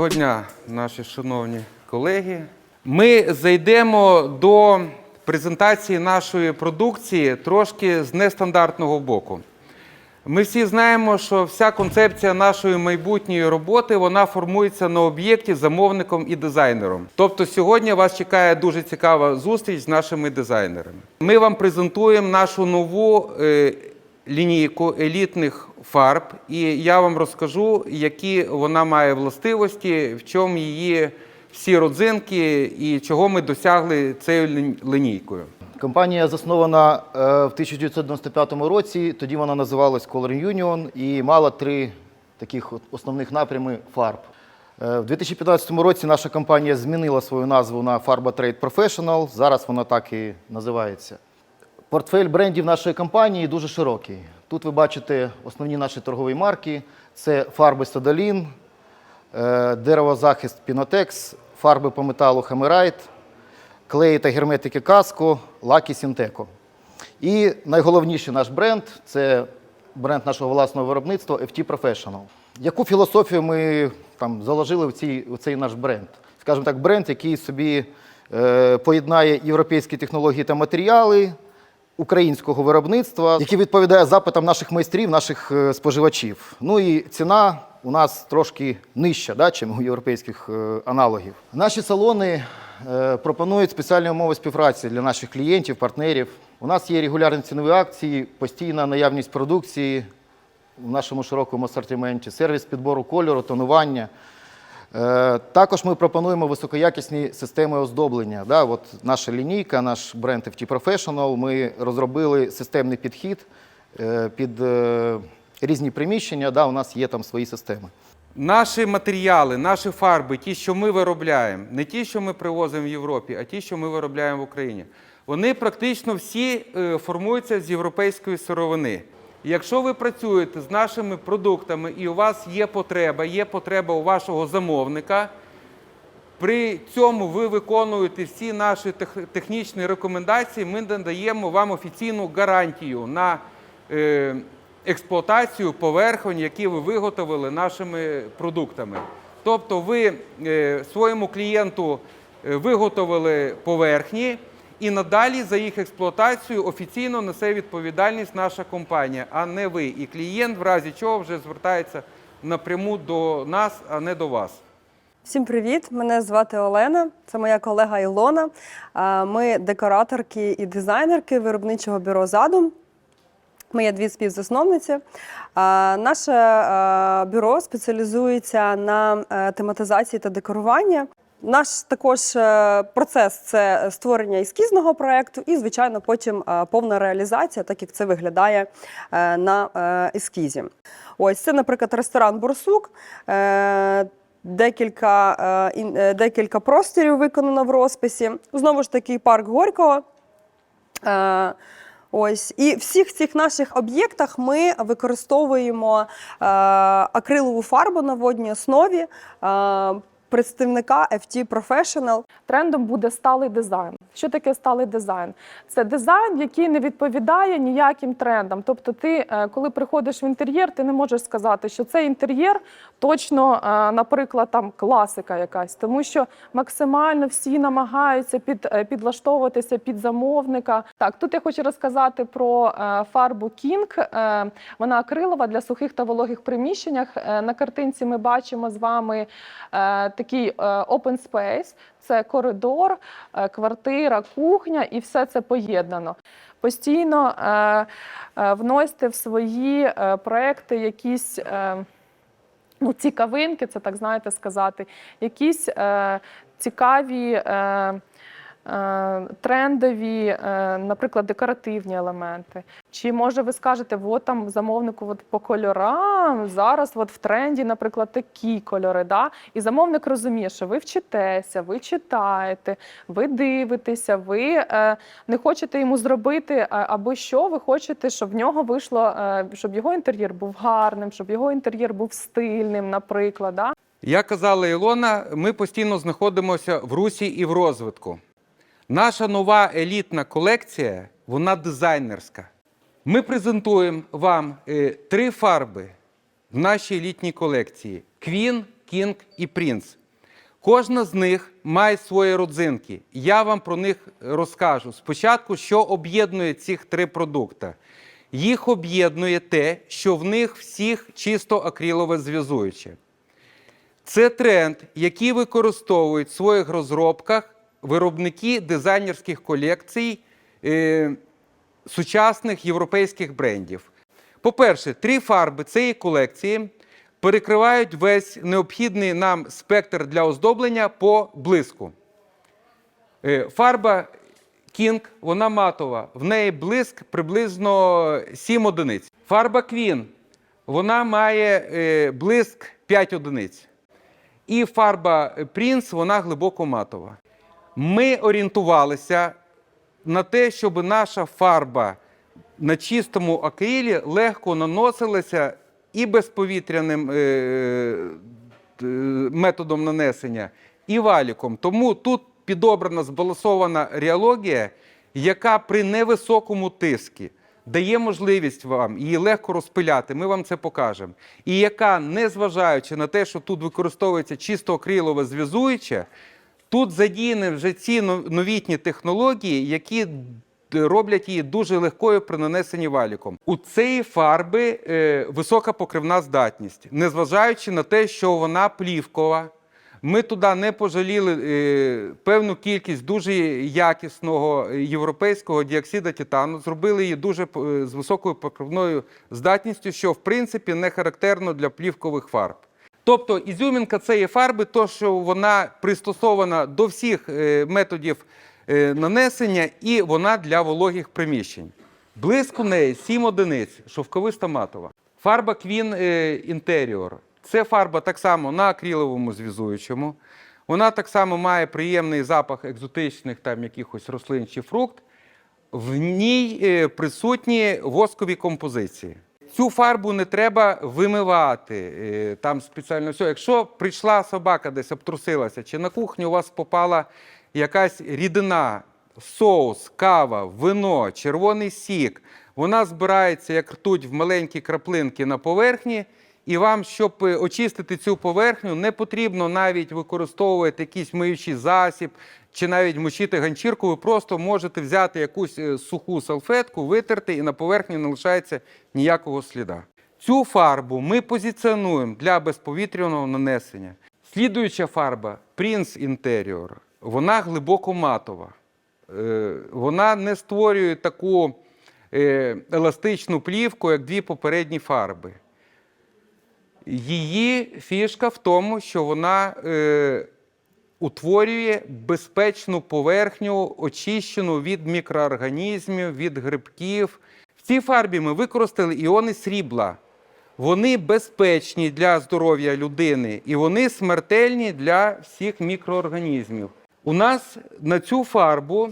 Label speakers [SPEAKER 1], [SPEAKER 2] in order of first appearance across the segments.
[SPEAKER 1] Доброго дня, наші шановні колеги. Ми зайдемо до презентації нашої продукції трошки з нестандартного боку. Ми всі знаємо, що вся концепція нашої майбутньої роботи вона формується на об'єкті замовником і дизайнером. Тобто сьогодні вас чекає дуже цікава зустріч з нашими дизайнерами. Ми вам презентуємо нашу нову е, лінійку елітних фарб, і я вам розкажу, які вона має властивості, в чому її всі родзинки і чого ми досягли цією лінійкою.
[SPEAKER 2] Компанія заснована е, в 1995 році. Тоді вона називалась Color Union і мала три таких основних напрями фарб. Е, В 2015 році наша компанія змінила свою назву на Farba Trade Professional. Зараз вона так і називається. Портфель брендів нашої компанії дуже широкий. Тут ви бачите основні наші торгові марки: це фарби Садалін, е, деревозахист Пінотекс, фарби по металу Хамерайт, клеї та герметики Каско, лаки Сінтеко. І найголовніший наш бренд це бренд нашого власного виробництва FT Professional. Яку філософію ми там заложили в, цій, в цей наш бренд? Скажімо так, бренд, який собі е, поєднає європейські технології та матеріали українського виробництва, який відповідає запитам наших майстрів, наших е, споживачів. Ну і ціна у нас трошки нижча, да, чим у європейських е, аналогів. Наші салони е, пропонують спеціальні умови співпраці для наших клієнтів, партнерів. У нас є регулярні цінові акції, постійна наявність продукції в нашому широкому асортименті, сервіс підбору кольору, тонування. Е, Також ми пропонуємо високоякісні системи оздоблення. Да, от наша лінійка, наш бренд FT Professional, ми розробили системний підхід е, під е, різні приміщення. Да, у нас є там свої системи.
[SPEAKER 1] Наші матеріали, наші фарби, ті, що ми виробляємо, не ті, що ми привозимо в Європі, а ті, що ми виробляємо в Україні, вони практично всі формуються з європейської сировини. Якщо ви працюєте з нашими продуктами і у вас є потреба, є потреба у вашого замовника, при цьому ви виконуєте всі наші технічні рекомендації, ми надаємо вам офіційну гарантію на е, експлуатацію поверхонь, які ви виготовили нашими продуктами. Тобто ви е, своєму клієнту е, виготовили поверхні, і надалі за їх експлуатацію офіційно несе відповідальність наша компанія, а не ви. І клієнт, в разі чого, вже звертається напряму до нас, а не до вас.
[SPEAKER 3] Всім привіт! Мене звати Олена. Це моя колега Ілона. Ми декораторки і дизайнерки виробничого бюро задум. Ми є дві співзасновниці. Наше бюро спеціалізується на е, тематизації та декоруванні. Наш також е, процес це створення ескізного проєкту і, звичайно, потім е, повна реалізація, так як це виглядає е, на ескізі. Ось це, наприклад, ресторан Борсук. Декілька, декілька просторів виконано в розписі. Знову ж таки, парк Горького. Ось і всіх цих наших об'єктах ми використовуємо акрилову фарбу на водній основі представника FT Professional.
[SPEAKER 4] Трендом буде сталий дизайн. Що таке сталий дизайн? Це дизайн, який не відповідає ніяким трендам. Тобто, ти, е, коли приходиш в інтер'єр, ти не можеш сказати, що цей інтер'єр точно, е, наприклад, там класика якась, тому що максимально всі намагаються під, е, підлаштовуватися під замовника. Так, тут я хочу розказати про фарбу King. Вона акрилова для сухих та вологих приміщеннях. На картинці ми бачимо з вами такий е, open space. Це коридор, е, квартира, кухня, і все це поєднано. Постійно е, вносьте в свої проекти якісь. Ну, цікавинки, це так знаєте сказати, якісь цікаві трендові, е, наприклад, декоративні елементи. Чи може ви скажете, от там замовнику от по кольорам зараз от в тренді, наприклад, такі кольори. Да? І замовник розуміє, що ви вчитеся, ви читаєте, ви дивитеся, ви е, не хочете йому зробити або що, ви хочете, щоб в нього вийшло, е, щоб його інтер'єр був гарним, щоб його інтер'єр був стильним, наприклад. Да?
[SPEAKER 1] Як казала Ілона, ми постійно знаходимося в русі і в розвитку. Наша нова елітна колекція, вона дизайнерська. Ми презентуємо вам е, три фарби в нашій елітній колекції: Queen, King і Prince. Кожна з них має свої родзинки. Я вам про них розкажу. Спочатку, що об'єднує цих три продукти. Їх об'єднує те, що в них всіх чисто акрилове зв'язуюче. Це тренд, який використовують в своїх розробках виробники дизайнерських колекцій е, сучасних європейських брендів. По-перше, три фарби цієї колекції перекривають весь необхідний нам спектр для оздоблення по блиску. Е, Фарба King, вона матова. В неї блиск приблизно 7 одиниць. Фарба Queen, вона має е, блиск 5 одиниць. І фарба Prince, вона глибоко матова. Ми орієнтувалися на те, щоб наша фарба на чистому акрилі легко наносилася і безповітряним е, т- методом нанесення, і валіком. Тому тут підобрана збалансована реологія, яка при невисокому тиску дає можливість вам її легко розпиляти. Ми вам це покажемо. І яка, незважаючи на те, що тут використовується чисто акрилове зв'язуюче, тут задіяні вже ці новітні технології, які роблять її дуже легкою при нанесенні валіком. У цієї фарби е, висока покривна здатність, незважаючи на те, що вона плівкова. Ми туди не пожаліли е, певну кількість дуже якісного європейського діоксида титану, зробили її дуже е, з високою покривною здатністю, що в принципі не характерно для плівкових фарб. Тобто ізюмінка цієї фарби, то що вона пристосована до всіх е, методів е, нанесення, і вона для вологих приміщень. Блиск у неї 7 одиниць, шовковиста матова. Фарба е, Interior. Це фарба так само на акриловому зв'язуючому. Вона так само має приємний запах екзотичних там якихось рослин чи фрукт. В ній е, присутні воскові композиції. Цю фарбу не треба вимивати е, там спеціально все. Якщо прийшла собака, десь обтрусилася, чи на кухню у вас попала якась рідина, соус, кава, вино, червоний сік, вона збирається як ртуть в маленькі краплинки на поверхні. І вам, щоб е, очистити цю поверхню, не потрібно навіть використовувати якийсь миючий засіб чи навіть мочити ганчірку. Ви просто можете взяти якусь е, суху салфетку, витерти, і на поверхні не лишається ніякого сліда. Цю фарбу ми позиціонуємо для безповітряного нанесення. Слідуюча фарба Prince Interior. Вона глибоко матова. Е, Вона не створює таку еластичну плівку, як дві попередні фарби. Її фішка в тому, що вона е, утворює безпечну поверхню, очищену від мікроорганізмів, від грибків. В цій фарбі ми використали іони срібла. Вони безпечні для здоров'я людини і вони смертельні для всіх мікроорганізмів. У нас на цю фарбу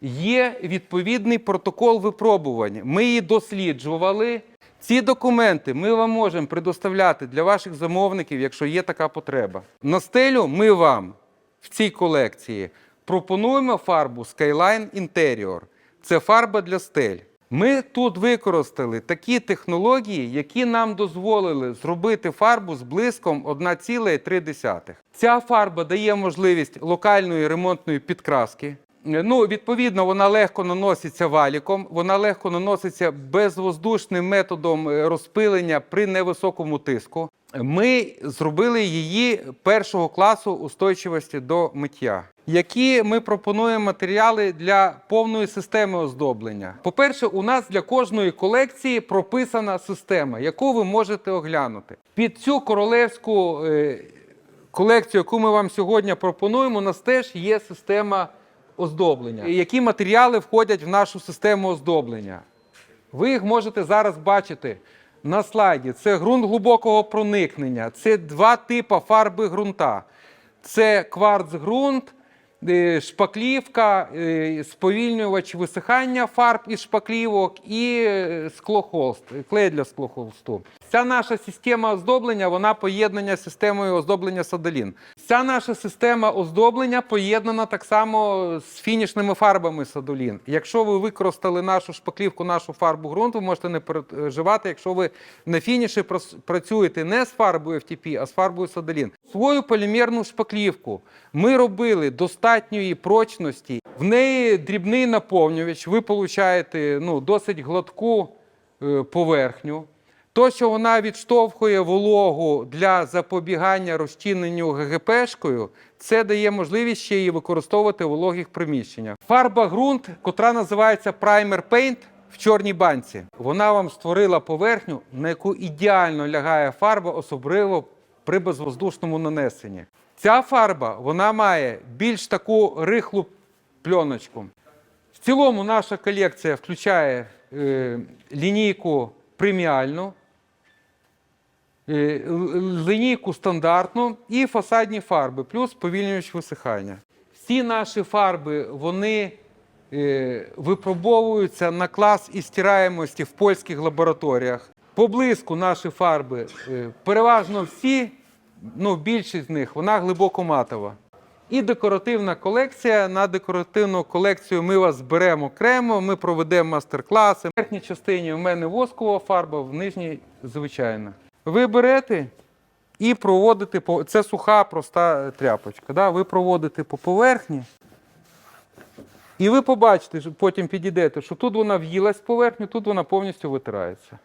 [SPEAKER 1] є відповідний протокол випробувань. Ми її досліджували. Ці документи ми вам можемо предоставляти для ваших замовників, якщо є така потреба. На стелю ми вам в цій колекції пропонуємо фарбу Skyline Interior. Це фарба для стель. Ми тут використали такі технології, які нам дозволили зробити фарбу з блиском 1,3. Ця фарба дає можливість локальної ремонтної підкраски. Ну, відповідно, вона легко наноситься валіком, вона легко наноситься безвоздушним методом е, розпилення при невисокому тиску. Ми зробили її першого класу устойчивості до миття. Які ми пропонуємо матеріали для повної системи оздоблення? По-перше, у нас для кожної колекції прописана система, яку ви можете оглянути. Під цю королевську е, колекцію, яку ми вам сьогодні пропонуємо, у нас теж є система оздоблення. Які матеріали входять в нашу систему оздоблення? Ви їх можете зараз бачити на слайді. Це ґрунт глибокого проникнення, це два типи фарби ґрунта. Це кварц-ґрунт е, шпаклівка, е, сповільнювач висихання фарб із шпаклівок і е, склохолст, клей для склохолсту. Ця наша система оздоблення, вона поєднання з системою оздоблення Садолін. Ця наша система оздоблення поєднана так само з фінішними фарбами Садолін. Якщо ви використали нашу шпаклівку, нашу фарбу ґрунт, ви можете не переживати, якщо ви на фініші працюєте не з фарбою FTP, а з фарбою Садолін. Свою полімерну шпаклівку ми робили достатньої прочності. В неї дрібний наповнювач. Ви получаєте ну, досить гладку е, поверхню. То, що вона відштовхує вологу для запобігання розчиненню ГГПшкою, це дає можливість ще її використовувати в вологих приміщеннях. Фарба ґрунт, котра називається Primer Paint в чорній банці. Вона вам створила поверхню, на яку ідеально лягає фарба, особливо при безвоздушному нанесенні. Ця фарба вона має більш таку рихлу пленочку. В цілому наша колекція включає е, лінійку преміальну, е, лінійку стандартну і фасадні фарби, плюс повільнювач висихання. Всі наші фарби вони е, випробовуються на клас і стираємості в польських лабораторіях. По блиску наші фарби е, переважно всі, ну більшість з них, вона глибоко матова. І декоративна колекція. На декоративну колекцію ми вас зберемо окремо, ми проведемо мастер-класи. В верхній частині у мене воскова фарба, в нижній звичайна. Ви берете і проводите по це суха, проста тряпочка. Да? Ви проводите по поверхні. І ви побачите, потім підійдете, що тут вона в'їлась в поверхню, тут вона повністю витирається.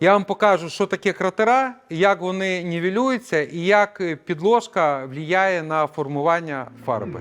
[SPEAKER 1] Я вам покажу, що таке кратера, як вони нівелюються і як підложка впливає на формування фарби.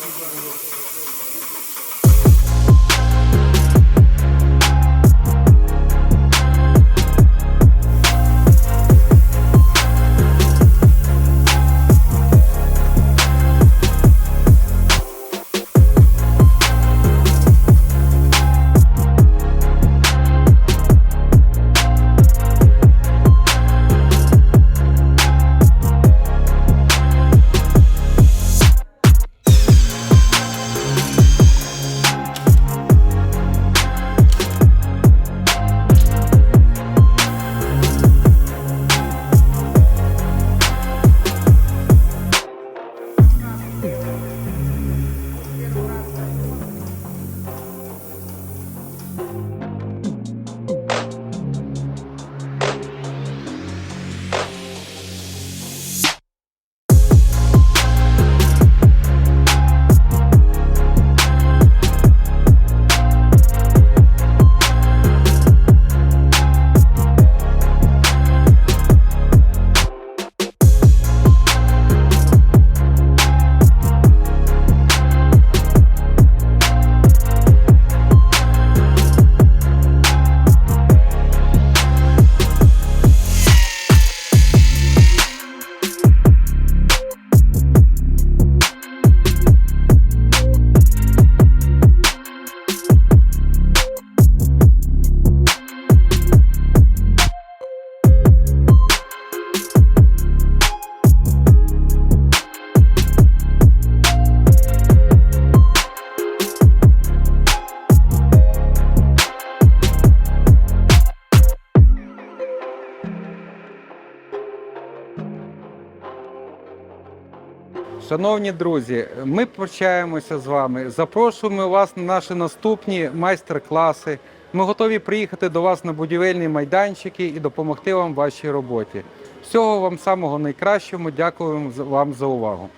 [SPEAKER 1] ありがとう。Шановні друзі, ми прощаємося з вами. Запрошуємо вас на наші наступні майстер-класи. Ми готові приїхати до вас на будівельні майданчики і допомогти вам в вашій роботі. Всього вам самого найкращого. Дякуємо вам за увагу.